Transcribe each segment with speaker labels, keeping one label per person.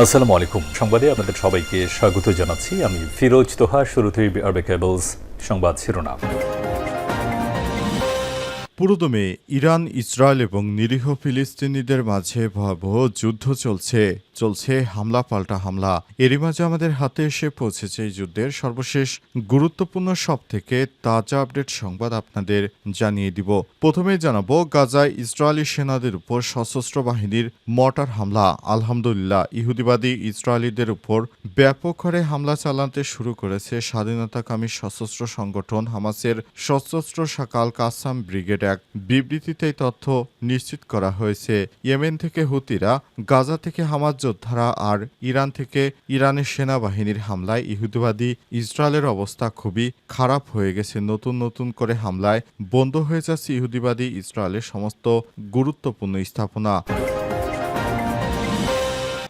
Speaker 1: আসসালামু আলাইকুম। সংবাদে আপনাদের সবাইকে স্বাগত জানাচ্ছি। আমি ফিরোজ তোহা শুরুতেই আরবে কেবলস সংবাদ শিরোনাম।
Speaker 2: পুরোদমে ইরান, ইসরায়েল এবং নিরীহ ফিলিস্তিনিদের মাঝে ভয়াবহ যুদ্ধ চলছে। চলছে হামলা, পাল্টা হামলা। এরই মাঝে আমাদের হাতে এসে পৌঁছেছে এই যুদ্ধের সর্বশেষ গুরুত্বপূর্ণ সব থেকে তাজা আপডেট সংবাদ আপনাদের জানিয়ে দিব। প্রথমে জানাব, গাজায় ইসরায়েলি সেনাদের উপর সশস্ত্র বাহিনীর মর্টার হামলা। আলহামদুলিল্লাহ, ইহুদিবাদী ইসরায়েলিদের উপর ব্যাপক হারে হামলা চালাতে শুরু করেছে স্বাধীনতাকামী সশস্ত্র সংগঠন হামাসের সশস্ত্র শাকাল কাসাম ব্রিগেড এক। বিবৃতিতে তথ্য নিশ্চিত করা হয়েছে, ইয়েমেন থেকে হুতিরা গাজা থেকে হামাজ যোদ্ধারা আর ইরান থেকে ইরানের সেনাবাহিনীর হামলায় ইহুদিবাদী ইসরায়েলের অবস্থা খুবই খারাপ হয়ে গেছে। নতুন নতুন করে হামলায় বন্ধ হয়ে যাচ্ছে ইহুদিবাদী ইসরায়েলের সমস্ত গুরুত্বপূর্ণ স্থাপনা।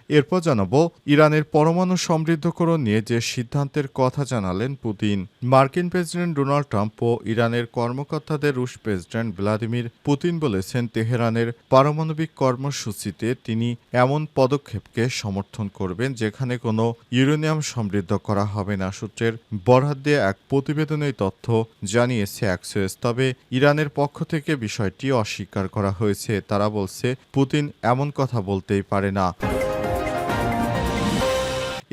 Speaker 2: এরপর জানাব ইরানের পরমাণু সমৃদ্ধকরণ নিয়ে যে সিদ্ধান্তের কথা জানালেন পুতিন। মার্কিন প্রেসিডেন্ট ডোনাল্ড ট্রাম্প ও ইরানের কর্মকর্তাদের রুশ প্রেসিডেন্ট ভ্লাদিমির পুতিন বলেছেন, তেহরানের পারমাণবিক কর্মসূচিতে তিনি এমন পদক্ষেপকে সমর্থন করবেন যেখানে কোনো ইউরেনিয়াম সমৃদ্ধ করা হবে না। সূত্রের বরাত দিয়ে এক প্রতিবেদনে তথ্য জানিয়েছে অ্যাক্সেস। তবে ইরানের পক্ষ থেকে বিষয়টি অস্বীকার করা হয়েছে। তারা বলছে, পুতিন এমন কথা বলতেই পারে না।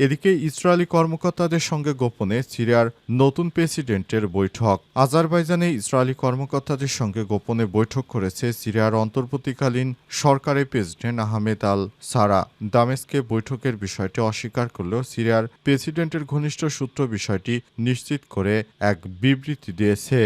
Speaker 2: এদিকে ইসরায়েলি কর্মকর্তাদের সঙ্গে গোপনে সিরিয়ার নতুন প্রেসিডেন্টের বৈঠক। আজারবাইজানে ইসরায়েলি কর্মকর্তাদের সঙ্গে গোপনে বৈঠক করেছে সিরিয়ার অন্তর্বর্তীকালীন সরকারের প্রেসিডেন্ট আহমেদ আল সারা। দামেস্কে বৈঠকের বিষয়টি অস্বীকার করলেও সিরিয়ার প্রেসিডেন্টের ঘনিষ্ঠ সূত্র বিষয়টি নিশ্চিত করে এক বিবৃতি দিয়েছে।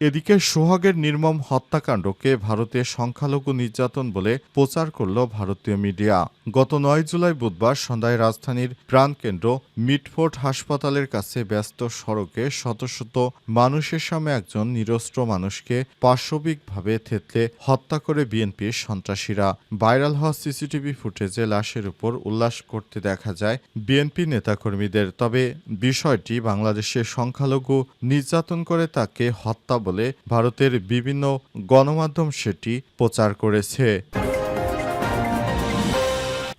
Speaker 2: এদিকে সোহাগের নির্মম হত্যাকাণ্ডকে ভারতের সংখ্যালঘু নির্যাতন বলে প্রচার করল ভারতীয় মিডিয়া। গত নয় জুলাই বুধবার সন্ধ্যায় রাজধানীর প্রাণকেন্দ্র মিটফোর্ট হাসপাতালের কাছে ব্যস্ত সড়কে শত শত মানুষের সামনে একজন নিরস্ত্র মানুষকে পাশবিকভাবে থেতলে হত্যা করে বিএনপির সন্ত্রাসীরা। ভাইরাল হওয়া সিসিটিভি ফুটেজে লাশের উপর উল্লাস করতে দেখা যায় বিএনপি নেতাকর্মীদের। তবে বিষয়টি বাংলাদেশের সংখ্যালঘু নির্যাতন করে তাকে হত্যা বলে ভারতের বিভিন্ন গণমাধ্যম সেটি প্রচার করেছে।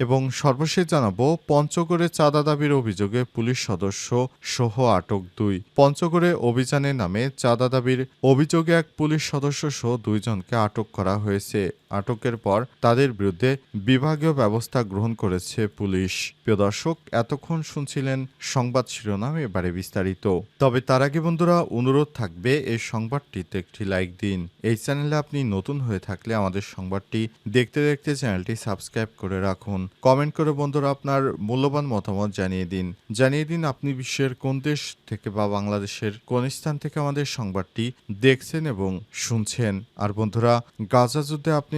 Speaker 2: এবং সর্বশেষ জানাব, পঞ্চগড়ে চাঁদা দাবির অভিযোগে পুলিশ সদস্য সহ আটক দুই। পঞ্চগড়ে অভিযানের নামে চাঁদা দাবির অভিযোগে এক পুলিশ সদস্য সহ দুইজনকে আটক করা হয়েছে। আটকের পর তাদের বিরুদ্ধে বিভাগীয় ব্যবস্থা গ্রহণ করেছে পুলিশ। প্রিয় দর্শক, এতক্ষণ শুনছিলেন সংবাদ শিরোনাম এবারে বিস্তারিত। তবে তার আগে বন্ধুরা, অনুরোধ থাকবে এই সংবাদটিতে একটি লাইক দিন। এই চ্যানেলে আপনি নতুন হয়ে থাকলে আমাদের সংবাদটি দেখতে দেখতে চ্যানেলটি সাবস্ক্রাইব করে রাখুন। কমেন্ট করে বন্ধুরা আপনার মূল্যবান মতামত জানিয়ে দিন। জানিয়ে দিন আপনি বিশ্বের কোন দেশ থেকে বা বাংলাদেশের কোন স্থান থেকে আমাদের সংবাদটি দেখছেন এবং শুনছেন। আর বন্ধুরা, গাজা যুদ্ধে আপনি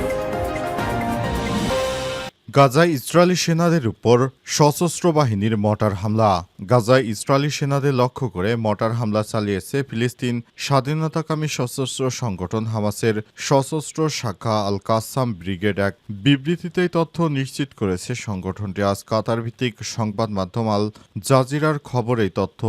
Speaker 2: গাজায় ইসরায়েলি সেনাদের উপর সশস্ত্র বাহিনীর মর্টার হামলা। গাজায় ইসরায়েলি সেনাদের লক্ষ্য করে মর্টার হামলা চালিয়েছে ফিলিস্তিন স্বাধীনতাকামী সশস্ত্র সংগঠন হামাসের সশস্ত্র শাখা আল কাসাম ব্রিগেড এক বিবৃতিতে তথ্য নিশ্চিত করেছে সংগঠনটি। আজ কাতার ভিত্তিক সংবাদ মাধ্যম আল জাজিরার খবরে তথ্য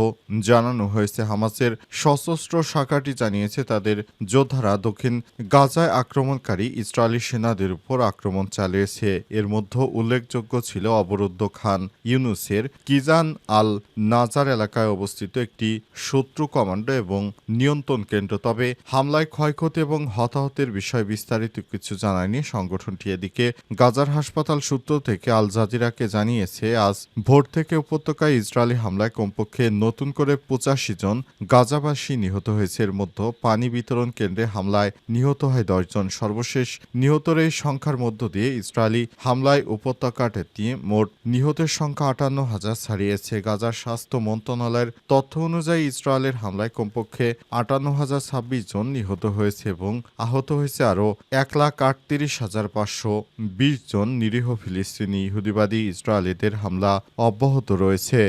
Speaker 2: জানানো হয়েছে। হামাসের সশস্ত্র শাখাটি জানিয়েছে, তাদের যোদ্ধারা দক্ষিণ গাজায় আক্রমণকারী ইসরায়েলি সেনাদের উপর আক্রমণ চালিয়েছে। এর মধ্যে উল্লেখযোগ্য ছিল অবরুদ্ধ খান ইউনুসের কিজান আল নাজার এলাকায় অবস্থিত একটি শত্রু কমান্ডো এবং নিয়ন্ত্রণ কেন্দ্র। তবে হামলায় ক্ষয়ক্ষতি এবং হতাহতের বিষয়ে বিস্তারিত কিছু জানায়নি সংগঠনটি। এদিকে গাজার হাসপাতাল সূত্র থেকে আল জাজিরাকে জানিয়েছে, আজ ভোর থেকে উপত্যকায় ইসরায়েলি হামলায় কমপক্ষে নতুন করে পঁচাশি জন গাজাবাসী নিহত হয়েছে। এর মধ্যে পানি বিতরণ কেন্দ্রে হামলায় নিহত হয় দশজন সর্বশেষ নিহতের এই সংখ্যার মধ্য দিয়ে ইসরায়েলি হামলায় উপত্যকাটি মোট নিহতের সংখ্যা আটান্ন হাজার ছাড়িয়েছে। গাজার স্বাস্থ্য মন্ত্রণালয়ের তথ্য অনুযায়ী ইসরায়েলের হামলায় কমপক্ষে আটান্ন হাজার ছাব্বিশ জন নিহত হয়েছে এবং আহত হয়েছে আরও এক লাখ আটত্রিশ হাজার পাঁচশো বিশ জন নিরীহ ফিলিস্তিনি ইহুদিবাদী ইসরায়েলিদের হামলা অব্যাহত রয়েছে।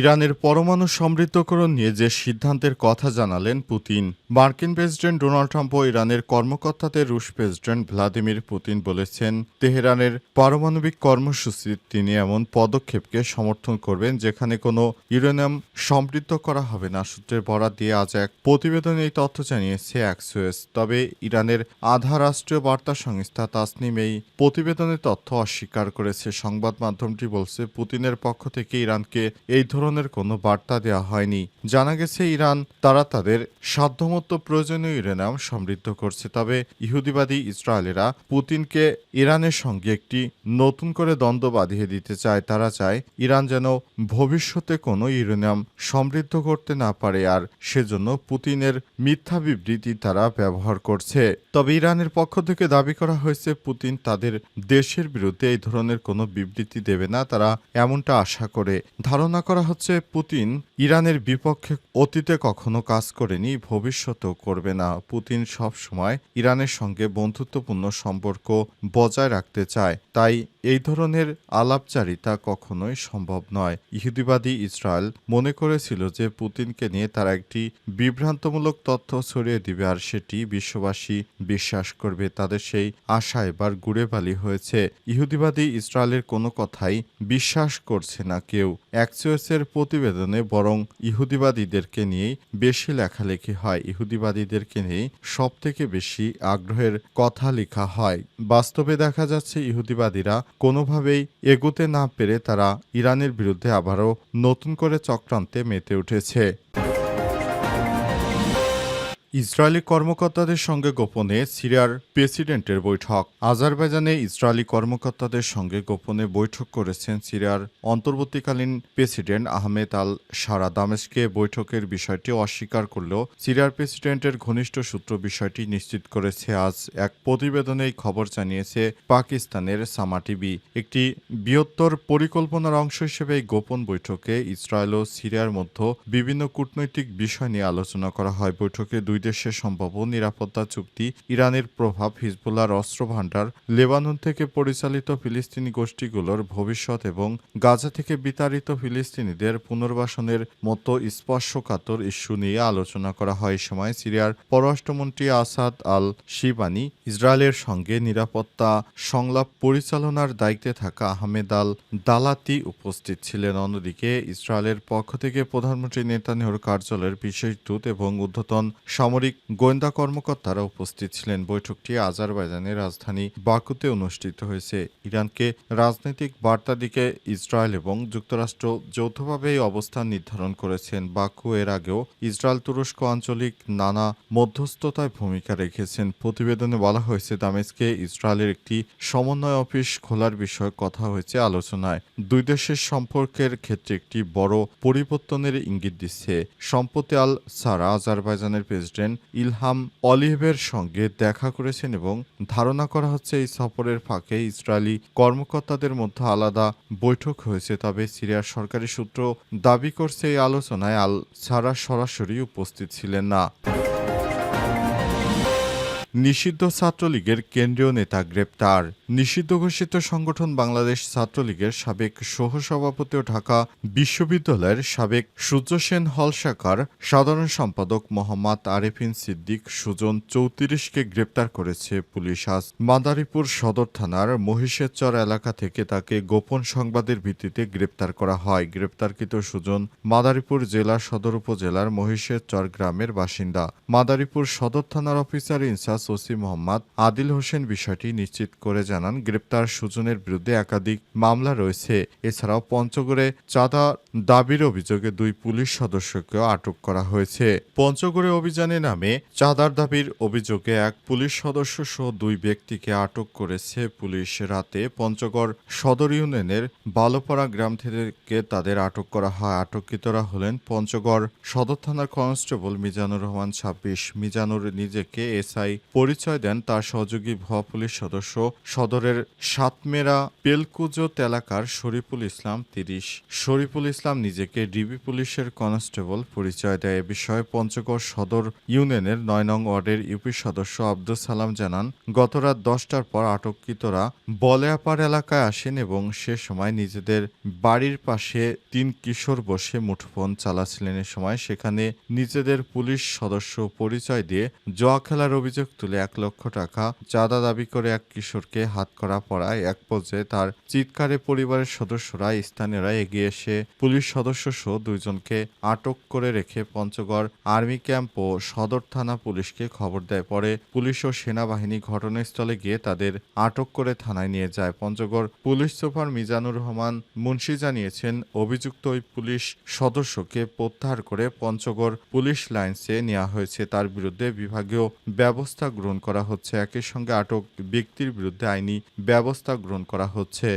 Speaker 2: ইরানের পরমাণু সমৃদ্ধকরণ নিয়ে যে সিদ্ধান্তের কথা জানালেন পুতিন, মার্কিন প্রেসিডেন্ট ডোনাল্ড ট্রাম্প ও ইরানের কর্মকর্তাদের রুশ প্রেসিডেন্ট ভ্লাদিমির পুতিন বলেছেন, তেহরানের পারমাণবিক কর্মসূচির তিনি এমন পদক্ষেপকে সমর্থন করবেন যেখানে কোনো ইউরেনিয়াম সমৃদ্ধ করা হবে না। সূত্রের বরাত দিয়ে আজ এক প্রতিবেদনে এই তথ্য জানিয়েছে অ্যাক্সুয়েস তবে ইরানের আধা রাষ্ট্রীয় বার্তা সংস্থা তাসনিম এই প্রতিবেদনের তথ্য অস্বীকার করেছে। সংবাদ মাধ্যমটি বলছে, পুতিনের পক্ষ থেকে ইরানকে এই ধরনের কোনো বার্তা দেওয়া হয়নি। জানা গেছে, ইরান, তারা তাদের সাধ্যমতো প্রয়োজনীয় ইউরেনিয়াম সমৃদ্ধ করছে। তবে ইহুদিবাদী ইসরায়েলেরা পুতিনকে ইরানের সঙ্গে একটি নতুন করে দ্বন্দ্ব বাঁধিয়ে দিতে চায়। তারা চায়, ইরান যেন ভবিষ্যতে কোনো ইউরেনিয়াম সমৃদ্ধ করতে না পারে আর সেজন্য পুতিনের মিথ্যা বিবৃতি তারা ব্যবহার করছে। তবে ইরানের পক্ষ থেকে দাবি করা হয়েছে, পুতিন তাদের দেশের বিরুদ্ধে এই ধরনের কোনো বিবৃতি দেবে না। তারা এমনটা আশা করে। ধারণা করা হচ্ছে পুতিন ইরানের বিপক্ষে অতীতে কখনো কাজ করেনি, ভবিষ্যতেও করবে না। পুতিন সব সময় ইরানের সঙ্গে বন্ধুত্বপূর্ণ সম্পর্ক বজায় রাখতে চায়। তাই এই ধরনের আলাপচারিতা কখনোই সম্ভব নয়। ইহুদিবাদী ইসরায়েল মনে করেছিল যে পুতিনকে নিয়ে তারা একটি বিভ্রান্তমূলক তথ্য ছড়িয়ে দিবে আর সেটি বিশ্ববাসী বিশ্বাস করবে। তাদের সেই আশা এবার গুড়ে বালি হয়েছে। ইহুদিবাদী ইসরায়েলের কোনো কথাই বিশ্বাস করছে না কেউ। অ্যাক্সিওসের প্রতিবেদনে বরং ইহুদিবাদীদেরকে নিয়েই বেশি লেখালেখি হয়। ইহুদিবাদীদেরকে নিয়েই সব থেকে বেশি আগ্রহের কথা লেখা হয়। বাস্তবে দেখা যাচ্ছে ইহুদিবাদীরা কোনোভাবেই এগোতে না পেরে তারা ইরানের বিরুদ্ধে আবারও নতুন করে চক্রান্তে মেতে উঠেছে। ইসরায়েলি কর্মকর্তাদের সঙ্গে গোপনে সিরিয়ার প্রেসিডেন্টের বৈঠক। আজারবাইজানে ইসরায়েলি কর্মকর্তাদের সঙ্গে গোপনে বৈঠক করেছেন সিরিয়ার অন্তর্বর্তীকালীন প্রেসিডেন্ট আহমেদ আল সারা। দামেস্কে বৈঠকের বিষয়টি অস্বীকার করলেও সিরিয়ার প্রেসিডেন্টের ঘনিষ্ঠ সূত্র বিষয়টি নিশ্চিত করেছে। আজ এক প্রতিবেদনে এই খবর জানিয়েছে পাকিস্তানের সামা টিভি। একটি বৃহত্তর পরিকল্পনার অংশ হিসেবে এই গোপন বৈঠকে ইসরায়েল ও সিরিয়ার মধ্যে বিভিন্ন কূটনৈতিক বিষয় নিয়ে আলোচনা করা হয়। বৈঠকে দুই দেশের সম্ভাব্য নিরাপত্তা চুক্তি, ইরানের প্রভাব, হিজবুল্লাহর অস্ত্র ভাণ্ডার লেবানন থেকে পরিচালিত ফিলিস্তিনি গোষ্ঠীগুলোর ভবিষ্যৎ এবং গাজা থেকে বিতাড়িত ফিলিস্তিনিদের পুনর্বাসনের মতো স্পর্শকাতর ইস্যু নিয়ে আলোচনা করা হয় সময় সিরিয়ার পররাষ্ট্রমন্ত্রী আসাদ আল শিবানি ইসরায়েলের সঙ্গে নিরাপত্তা সংলাপ পরিচালনার দায়িত্বে থাকা আহমেদ আল দালাতি উপস্থিত ছিলেন। অন্যদিকে ইসরায়েলের পক্ষ থেকে প্রধানমন্ত্রী নেতানিয়াহুর কার্যালয়ের বিশেষ দূত এবং ঊর্ধ্বতন সামরিক গোয়েন্দা কর্মকর্তারা উপস্থিত ছিলেন। বৈঠকটি আজারবাইজানের রাজধানী বাকুতে অনুষ্ঠিত হয়েছে। ইরানকে রাজনৈতিক বার্তা দিকে ইসরায়েল এবং যুক্তরাষ্ট্র যৌথভাবে এই অবস্থান নির্ধারণ করেছেন। বাকু এর আগেও ইসরায়েল তুরস্ক আঞ্চলিক নানা মধ্যস্থতায় ভূমিকা রেখেছেন। প্রতিবেদনে বলা হয়েছে, দামেস্কে ইসরায়েলের একটি সমন্বয় অফিস খোলার বিষয়ে কথা হয়েছে আলোচনায়। দুই দেশের সম্পর্কের ক্ষেত্রে একটি বড় পরিবর্তনের ইঙ্গিত দিচ্ছে। সম্প্রতি আল সারা আজারবাইজানের প্রেসিডেন্ট ইলহাম অলিভের সঙ্গে দেখা করেছেন এবং ধারণা করা হচ্ছে এই সফরের ফাঁকে ইসরায়েলি কর্মকর্তাদের মধ্যে আলাদা বৈঠক হয়েছে। তবে সিরিয়ার সরকারি সূত্র দাবি করছে এই আলোচনায় আল সারা সরাসরি উপস্থিত ছিলেন না। নিষিদ্ধ ছাত্রলীগের কেন্দ্রীয় নেতা গ্রেপ্তার। নিষিদ্ধ ঘোষিত সংগঠন বাংলাদেশ ছাত্রলীগের সাবেক সহসভাপতি ও ঢাকা বিশ্ববিদ্যালয়ের সাবেক সূর্য সেন হল শাখার সাধারণ সম্পাদক মোহাম্মদ আরেফিন সিদ্দিক সুজন চৌত্রিশকে গ্রেপ্তার করেছে পুলিশ। আজ মাদারীপুর সদর থানার মহিষেরচর এলাকা থেকে তাকে গোপন সংবাদের ভিত্তিতে গ্রেপ্তার করা হয়। গ্রেপ্তারকৃত সুজন মাদারীপুর জেলা সদর উপজেলার মহিষেরচর গ্রামের বাসিন্দা। মাদারীপুর সদর থানার officer in charge OC Mohammad Adil Hossain বিষয়টি নিশ্চিত করে জানান, গ্রেপ্তার সুজনের বিরুদ্ধে একাধিক মামলা রয়েছে। এছাড়াও পঞ্চগড়ে চাঁদা দাবির অভিযোগে দুই পুলিশ সদস্যকেও আটক করা হয়েছে। পঞ্চগড়ে অভিযানে নামে চাঁদার দাবির অভিযোগে এক পুলিশ সদস্য সহ দুই ব্যক্তিকে আটক করেছে পুলিশ। রাতে পঞ্চগড় সদর ইউনিয়নের বালোপাড়া গ্রাম থেকে তাদের আটক করা হয়। আটককৃতরা হলেন পঞ্চগড় সদর থানার কনস্টেবল মিজানুর রহমান ছাব্বিশ। মিজানুর নিজেকে এসআই পরিচয় দেন। তার সহযোগী ভুয়া পুলিশ সদস্য সদরের সাতমেরা পেলকুজো এলাকার শরীফুল ইসলাম তিরিশ। শরীফুল ইসলাম নিজেকে ডিবি পুলিশের কনস্টেবল পরিচয় দেয় এ বিষয়ে পঞ্চগড় সদর ইউনিয়নের নয় নং ওয়ার্ডের ইউপি সদস্য আব্দুল সালাম জানান গত রাত দশটার পর আটককৃতরা বলেয়াপাড় এলাকায় আসেন এবং সে সময় নিজেদের বাড়ির পাশে তিন কিশোর বসে মুঠোফোন চালাচ্ছিলেন। এ সময় সেখানে নিজেদের পুলিশ সদস্য পরিচয় দিয়ে জোয়া খেলার অভিযোগ তুলে এক লক্ষ টাকা চাঁদা দাবি করে এক কিশোরকে হাত করা পড়ায় এক পর্যায়ে তার চিৎকারে পরিবারের সদস্যরা, স্থানীয়রা এগিয়ে এসে পুলিশ সদস্য সহ দুইজনকে আটক করে রেখে পঞ্চগড় আর্মি ক্যাম্প ও সদর থানা পুলিশকে খবর দেয়। পরে পুলিশ ও সেনাবাহিনী ঘটনাস্থলে গিয়ে তাদের আটক করে থানায় নিয়ে যায়। পঞ্চগড় পুলিশ সুপার মিজানুর রহমান মুন্সি জানিয়েছেন, অভিযুক্ত ওই পুলিশ সদস্যকে প্রত্যাহার করে পঞ্চগড় পুলিশ লাইন্সে নেওয়া হয়েছে। তার বিরুদ্ধে বিভাগীয় ব্যবস্থা গ্রহণ করা হচ্ছে। একই সঙ্গে আটক ব্যক্তির বিরুদ্ধে আইনি ব্যবস্থা গ্রহণ করা হচ্ছে।